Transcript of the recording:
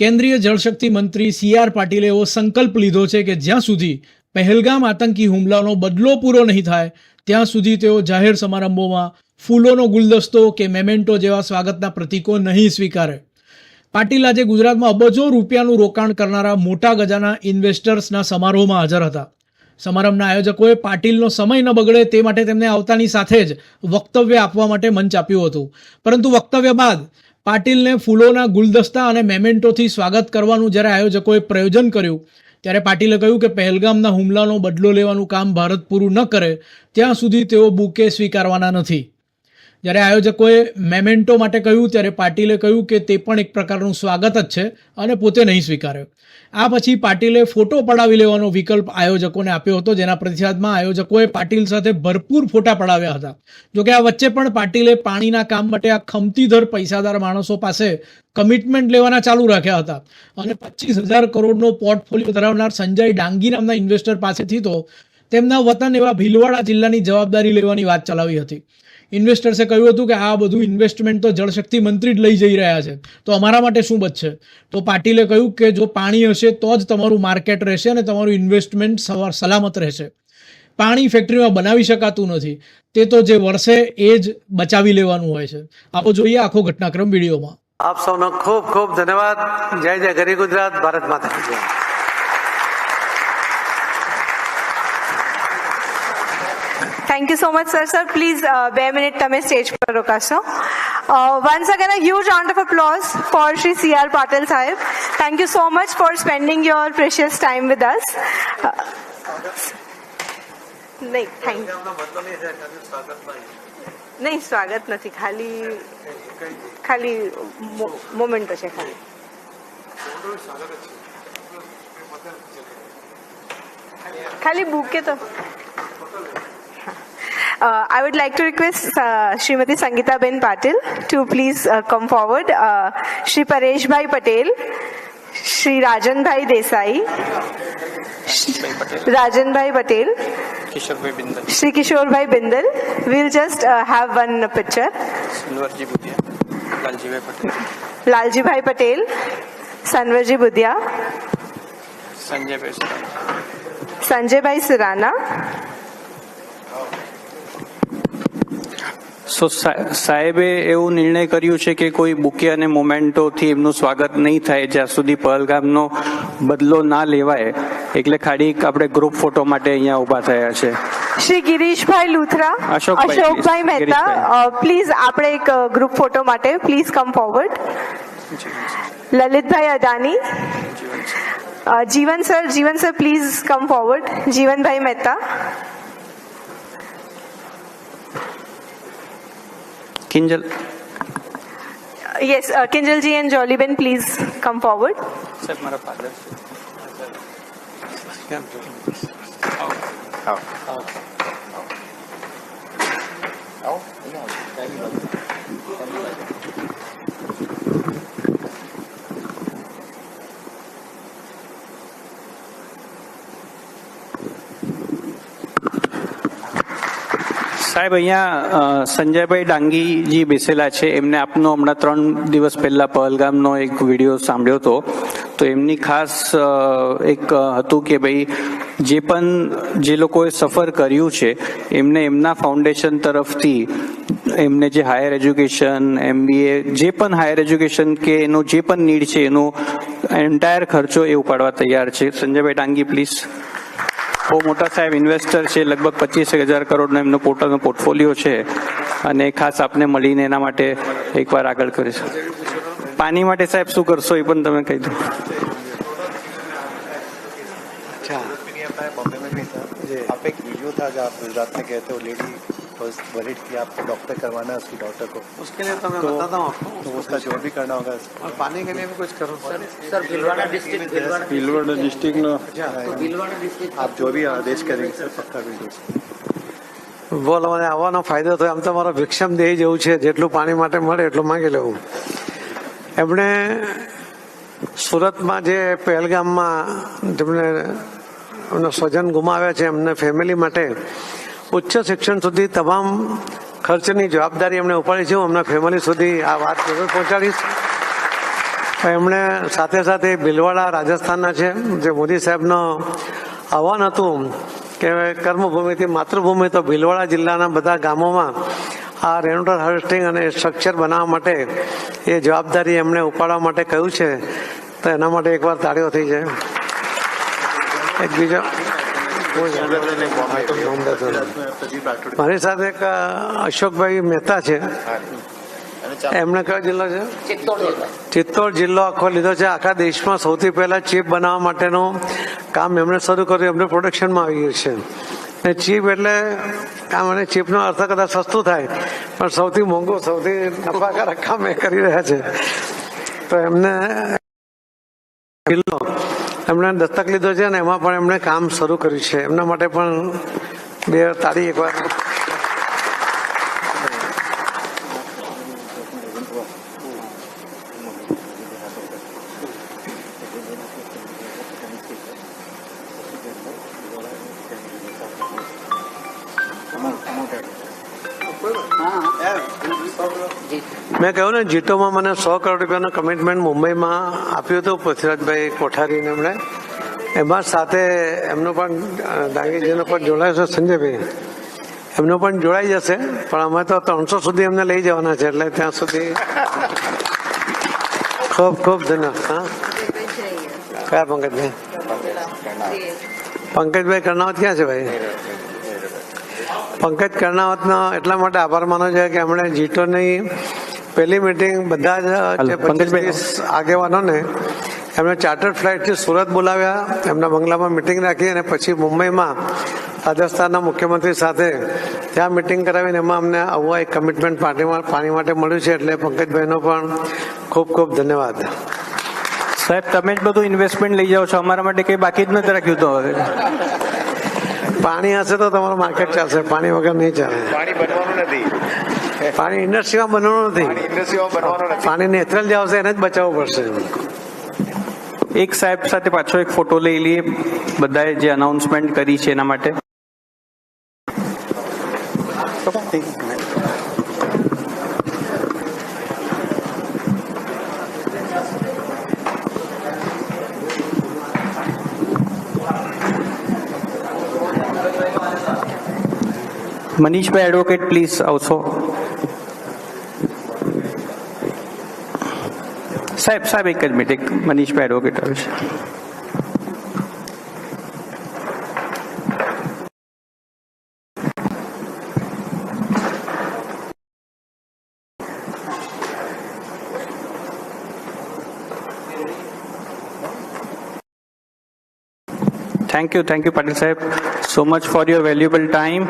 કેન્દ્રીય જળશક્તિ મંત્રી C R પાટીલે એવો સંકલ્પ લીધો છે કે જ્યાં સુધી પહેલગામ આતંકી હુમલાનો બદલો પૂરો નહીં થાય, ત્યાં સુધી તેઓ જાહેર સમારંભોમાં ફૂલોનો ગુલદસ્તો કે મેમેન્ટો જેવા સ્વાગતના પ્રતીકો નહીં સ્વીકારે. પાટીલ આજે ગુજરાતમાં અબજો રૂપિયાનું રોકાણ કરનારા મોટા ગજાના ઇન્વેસ્ટર્સના સમારોહમાં હાજર હતા. સમારંભના આયોજકોએ પાટીલનો સમય ન બગડે તે માટે તેમને આવતાની સાથે જ વક્તવ્ય આપવા માટે મંચ આપ્યું હતું. પરંતુ વક્તવ્ય બાદ પાટીલને ફૂલોના ગુલદસ્તા અને મેમેન્ટોથી સ્વાગત કરવાનું જ્યારે આયોજકોએ પ્રયોજન કર્યું, ત્યારે પાટીલે કહ્યું કે પહેલગામના હુમલાનો બદલો લેવાનું કામ ભારત પૂરું ન કરે, ત્યાં સુધી તેઓ બુકે સ્વીકારવાના નથી. જ્યારે આયોજકોએ મેમેન્ટો માટે કહ્યું, ત્યારે પાટીલે કહ્યું કે તે પણ એક પ્રકારનું સ્વાગત જ છે અને પોતે નહીં સ્વીકાર્યો. આ પછી પાટીલે ફોટો પડાવી લેવાનો વિકલ્પ આયોજકોને આપ્યો હતો, જેના પ્રતિસાદમાં આયોજકોએ પાટીલ સાથે ભરપૂર ફોટા પડાવ્યા હતા. જોકે આ વચ્ચે પણ પાટીલે પાણીના કામ માટે આ ખમતીધર પૈસાદાર માણસો પાસે કમિટમેન્ટ લેવાના ચાલુ રાખ્યા હતા અને પચીસ હજાર કરોડનો પોર્ટફોલિયો ધરાવનાર સંજય ડાંગી નામના ઇન્વેસ્ટર પાસેથી તો તેમના વતન એવા ભીલવાડા જિલ્લાની જવાબદારી લેવાની વાત ચલાવી હતી. ઇન્વેસ્ટર્સે કહ્યું હતું કે આ બધું ઇન્વેસ્ટમેન્ટ તો જળશક્તિ મંત્રી જ લઈ જઈ રહ્યા છે. તો અમારા માટે શું બચશે? તો પાટીલે કહ્યું કે જો પાણી હશે તો જ તમારું માર્કેટ રહેશે અને તમારું ઇન્વેસ્ટમેન્ટ સલામત રહેશે. પાણી ફેક્ટરીમાં બનાવી શકાતું નથી. તે તો જે વર્ષે એ જ બચાવી લેવાનું હોય છે. આપો જોઈએ આખો ઘટનાક્રમ વિડીયોમાં. આપ સૌનો ખૂબ ખૂબ ધન્યવાદ. જય જય ગરી ગુજરાત. ભારત માતા Thank you so much, sir. Sir, please, uh, બે મિનિટ તમે સ્ટેજ પર રોકાશો once again a huge round of applause for Shri C.R. Patil sahib. Thank you so much for spending your precious time with us. Uh, નહીં thank નહીં સ્વાગત નથી ખાલી ખાલી memento છે ખાલી ખાલી બુકે તો uh, I would like to request uh, Srimati Sangita Ben Patil to please uh, come forward. Uh, Shri Paresh Bhai Patel, Shri Rajan Bhai Desai, Rajan Bhai Patel, Shri Kishor Bhai Bindal. We'll just uh, have one picture. Sinwarji Budhya, Lalji Bhai Patel, Lalji Bhai Patel, Sanwarji Budhya, Sanjay Bhai Surana, Sanjay Bhai Surana. સો સાહેબે એવું નિર્ણય કર્યું છે કે કોઈ bouquet અને મોમેન્ટોથી એમનું સ્વાગત નહીં થાય જ્યાં સુધી પહલગામનો બદલો ના લેવાય એટલે ખાલી આપણે ગ્રુપ ફોટો માટે અહીંયા ઊભા થયા છે. શ્રી ગિરીશભાઈ લુથરા અશોકભાઈ, અશોકભાઈ મહેતા પ્લીઝ આપણે એક ગ્રુપ ફોટો માટે please come forward Lalitbhai Adani. Jeevan sir Jeevan sir please come forward Jeevanbhai Mehta. Kinjal. Yes, uh, Kinjalji and Jollyben, please come forward. Oh. Oh. Oh. Oh. સાહેબ, અહીંયા સંજયભાઈ ડાંગીજી બેસેલા છે. એમને આપનો હમણાં ત્રણ દિવસ પહેલા પહલગામનો એક વીડિયો સાંભળ્યો હતો. તો એમની ખાસ એક હતું કે ભાઈ, જે પણ જે લોકોએ સફર કર્યું છે, એમને એમના ફાઉન્ડેશન તરફથી એમને જે હાયર એજ્યુકેશન, એમબીએ, જે પણ હાયર એજ્યુકેશન કે એનો જે પણ નીડ છે, એનો એન્ટાયર ખર્ચો એ ઉપાડવા તૈયાર છે. સંજયભાઈ ડાંગી, પ્લીઝ. બહુ મોટા સાહેબ ઇન્વેસ્ટર છે લગભગ પચીસ હજાર કરોડનો એમનો પોતાનો પોર્ટફોલિયો છે અને ખાસ આપને મળીને એના માટે એકવાર આગળ કરીશું પાણી માટે સાહેબ શું કરશો એ પણ તમે કહી દો अच्छा बॉम्बे में भी था आप एक वीडियो था जो आप गुजरात में गए थे वो लेडी वॉज वरिड की आपको डॉक्टर करवाना है उसकी डॉक्टर को उसके लिए तो मैं तो- बताता हूँ आपको तो उसका जो भी करना होगा और पानी के लिए भी कुछ करो sir Bhilwara district Bhilwara Bhilwara district तो भीलवाड़ा डिस्ट्रिक्ट आप जो भी आदेश करेंगे सर पक्का वीडियो બોલો મને આવવાનો ફાયદો થયો આમ તો મારો ભિક્ષમ દેહ જેવું છે જેટલું પાણી માટે મળે એટલું માંગી લેવું એમણે સુરતમાં જે પહેલગામમાં જેમણે એમના સ્વજન ગુમાવ્યા છે એમને ફેમિલી માટે ઉચ્ચ શિક્ષણ સુધી તમામ ખર્ચની જવાબદારી એમણે ઉપાડી છે. હું એમના ફેમિલી સુધી આ વાત જરૂર પહોંચાડીશ. એમણે સાથે સાથે ભીલવાડા રાજસ્થાનના છે, જે મોદી સાહેબનો આહવાન હતું કે કર્મભૂમિથી માતૃભૂમિ તો ભીલવાડા જિલ્લાના બધા ગામોમાં આ રેનવોટર હાર્વેસ્ટિંગ અને સ્ટ્રક્ચર બનાવવા માટે એ જવાબદારી એમણે ઉપાડવા માટે કહ્યું છે. તો એના માટે એકવાર તાળીઓ થઈ જાય. એક બીજો મારી સાથે એક અશોકભાઈ મહેતા છે. એમણે કયો જિલ્લો છે? ચિત્તોડ જિલ્લો આખો લીધો છે. આખા દેશમાં સૌથી પહેલા ચીપ બનાવવા માટેનું કામ એમણે શરૂ કર્યું. એમને પ્રોડક્શનમાં આવી ગયું છે. ને ચીપ એટલે કામ અને ચીપનો અર્થ કદાચ સસ્તું થાય, પણ સૌથી મોંઘું, સૌથી નફાકારક કામ એ કરી રહ્યા છે. તો એમને જિલ્લો એમણે દત્તક લીધો છે અને એમાં પણ એમણે કામ શરૂ કર્યું છે. એમના માટે પણ બે તાળી એકવાર મેં કહ્યું ને જીટોમાં મને સો કરોડ રૂપિયાનું કમિટમેન્ટ મુંબઈમાં આપ્યું હતું, પૃથ્વીરાજભાઈ કોઠારીને એમણે. એમાં સાથે એમનો પણ ડાંગીજીનો પણ જોડાયો છે, સંજયભાઈ. એમનો પણ જોડાઈ જશે, પણ અમે તો ત્રણસો સુધી એમને લઈ જવાના છે, એટલે ત્યાં સુધી ખૂબ ખૂબ ધન્યવાદ. હા? કયા પંકજભાઈ? પંકજભાઈ કર્ણાવત ક્યાં છે ભાઈ? પંકજ કર્ણાવતનો એટલા માટે આભાર માનો છે કે એમણે જીટોની પહેલી મિટિંગ બધા જ જે હલો, પંકજભાઈ. 25 આગેવાનોને એમણે ચાર્ટર્ડ ફ્લાઇટથી સુરત બોલાવ્યા એમના બંગલામાં મિટિંગ રાખી અને પછી મુંબઈમાં રાજસ્થાનના મુખ્યમંત્રી સાથે ત્યાં મિટિંગ કરાવીને એમાં અમને આવું એક કમિટમેન્ટ પાણી માટે મળ્યું છે એટલે પંકજભાઈનો પણ ખૂબ ખૂબ ધન્યવાદ. સાહેબ તમે જ બધું ઇન્વેસ્ટમેન્ટ લઈ જાઓ છો. અમારા માટે કંઈ બાકી જ નથી રાખ્યું તો હવે. પાણી હશે તો તમારું માર્કેટ ચાલશે. પાણી વગર નહીં ચાલે. પાણી બનવાનું નથી. પાણી ઇન્ડસ્ટ્રીમાં બનવાનું નથી. ઇન્ડસ્ટ્રીમાં બનવાનું નથી. પાણી નેચરલ જે આવશે એને જ બચાવવું પડશે. એક સાહેબ સાથે પાછો એક ફોટો લઈ લઈએ. બધાએ જે અનાઉન્સમેન્ટ કરી છે એના માટે. મનીષભાઈ એડવોકેટ પ્લીઝ આવશો સાહેબ સાહેબ એક જ મિનિટ એક મનીષભાઈ એડવોકેટ આવે છે Thank you, thank you, Patil Sahib, so much for your valuable time.